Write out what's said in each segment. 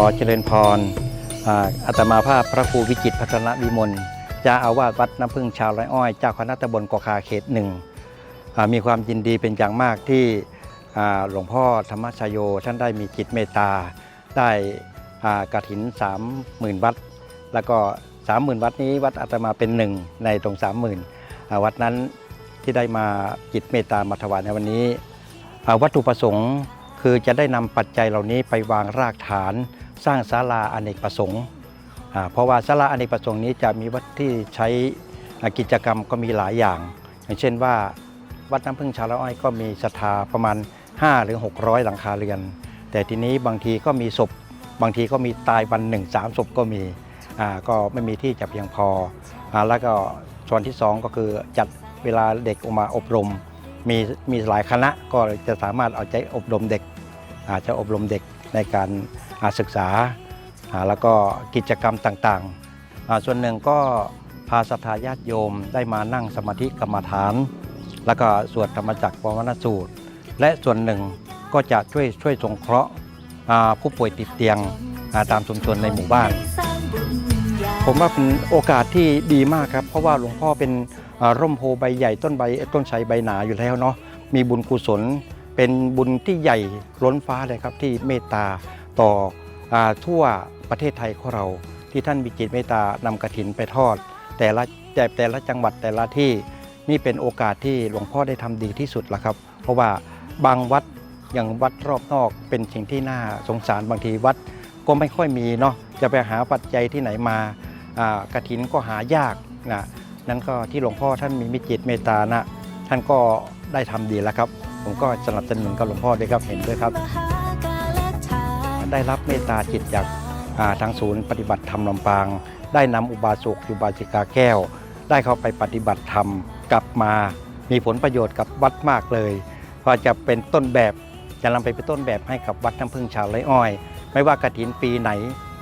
อเจริญพรอ่าตมาภาพพระครูวิจิตพัฒนวิมลเจ้าอาวาสวัดน้ำพึ่งชาวไร่อ้อย เจ้าคณะตำบลกอคาเขตหนึ่งมีความยินดีเป็นอย่างมากที่หลวงพ่อธรรมชโยท่านได้มีจิตเมตตา ได้อ่ากฐิน 30,000 วัด แล้วก็ 30,000 วัดนี้วัดอาตมาเป็นหนึ่งในตรง 30,000อ่าวัดนั้นที่ได้มาจิตเมตตามาถวายในวันนี้ วัตถุประสงค์คือจะได้นำปัจจัยเหล่านี้ไปวางรากฐาน สร้างศาลาอเนกประสงค์เพราะว่าศาลาอเนกประสงค์นี้จะมีวัดที่ใช้อกิจกรรมก็มีหลายอย่าง อย่างเช่นว่าวัดน้ำพึ่งชาละอ้อยก็มีศรัทธาประมาณ 5 หรือ 600 หลังคาเรือน แต่ทีนี้บางทีก็มีศพ บางทีก็มีตายวันหนึ่งสามศพก็มีก็ไม่มีที่จะเพียงพออแล้วก็ส่วนที่สองก็คือจัดเวลาเด็กออกมาอบรม มีมีหลายคณะก็จะสามารถเอาใจอบรมเด็กอาจจะอบรมเด็กในการ ศึกษา แล้วก็กิจกรรมต่างๆ ส่วนหนึ่งก็พาศรัทธาญาติโยมได้มานั่งสมาธิกรรมฐาน แล้วก็สวดธรรมจักรปวนสูตร และส่วนหนึ่งก็จะช่วยช่วยสงเคราะห์ผู้ป่วยติดเตียงาตามชุมชนในหมู่บ้าน ผมว่าเป็นโอกาสที่ดีมากครับ เพราะว่าหลวงพ่อเป็นร่มโพใบใหญ่ต้นใบต้นไทรใบหนาอยู่แล้วเนาะมีบุญกุศล เป็นบุญที่ใหญ่ล้นฟ้าเลยครับที่เมตตาต่ออทั่วประเทศไทยของเรา ที่ท่านมีจิตเมตตานำกระถินไปทอด แต่ละแต่แต่ละจังหวัดแต่ละที่นี่เป็นโอกาสที่หลวงพ่อได้ทำดีที่สุดละครับ เพราะว่าบางวัดอย่างวัดรอบนอกเป็นสิ่งที่น่าสงสารบางทีวัดก็ไม่ค่อยมีเนาะจะไปหาปัจจัยที่ไหนมากระถินก็หายากนะนั่นก็ที่หลวงพ่อท่านมีมิจิตเมตตานะท่านก็ ได้ทำดีแล้วครับ ผมก็สนับสนุนกับหลวงพ่อด้วยครับเห็นด้วยครับ ได้รับเมตตาจิตจากาทางศูนย์ปฏิบัติธรรมลำปาง ได้นำอุบาสกอุบาสิกาแก้ว ได้เข้าไปปฏิบัติธรรมกลับมา มีผลประโยชน์กับวัดมากเลยเพราะจะเป็นต้นแบบจะนำไปเป็นต้นแบบให้กับวัดน้ำพึ่งชาวไร่อ้อย ไม่ว่ากระถินปีไหน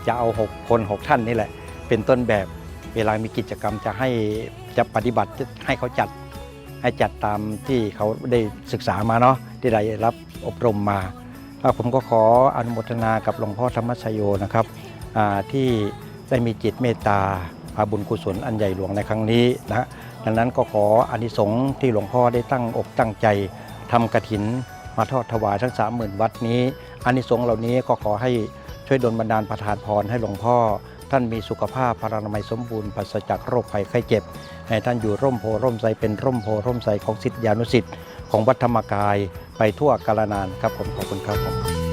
จะเอา 6 คน 6 ท่านนี่แหละ เป็นต้นแบบเวลามีกิจกรรมจะให้จะปฏิบัติให้เขาจัด ให้จัดตามที่เขาได้ศึกษามาเนาะที่ได้รับอบรมมาอ่าผมก็ขออนุโมทนากับหลวงพ่อธรรมชโยนะครับที่ได้มีจิตเมตตาอาบุญกุศลอันใหญ่หลวงในครั้งนี้นะดังนั้นก็ขออานิสงส์ที่หลวงพ่อได้ตั้งอกตั้งใจทำกระถินมาทอดถวายทั้ง30,000วัดนี้อานิสงส์เหล่านี้ก็ขอให้ช่วยดลบันดาลประทานพรให้หลวงพ่อ ท่านมีสุขภาพพลานามัยสมบูรณ์ปราศจากโรคภัยไข้เจ็บ ให้ท่านอยู่ร่มโพร่มไทรเป็นร่มโพร่มไทรของสิทธิานุสิทธิ์ของวัดธรรมกายไปทั่วกาลนานครับผมขอบคุณครับผม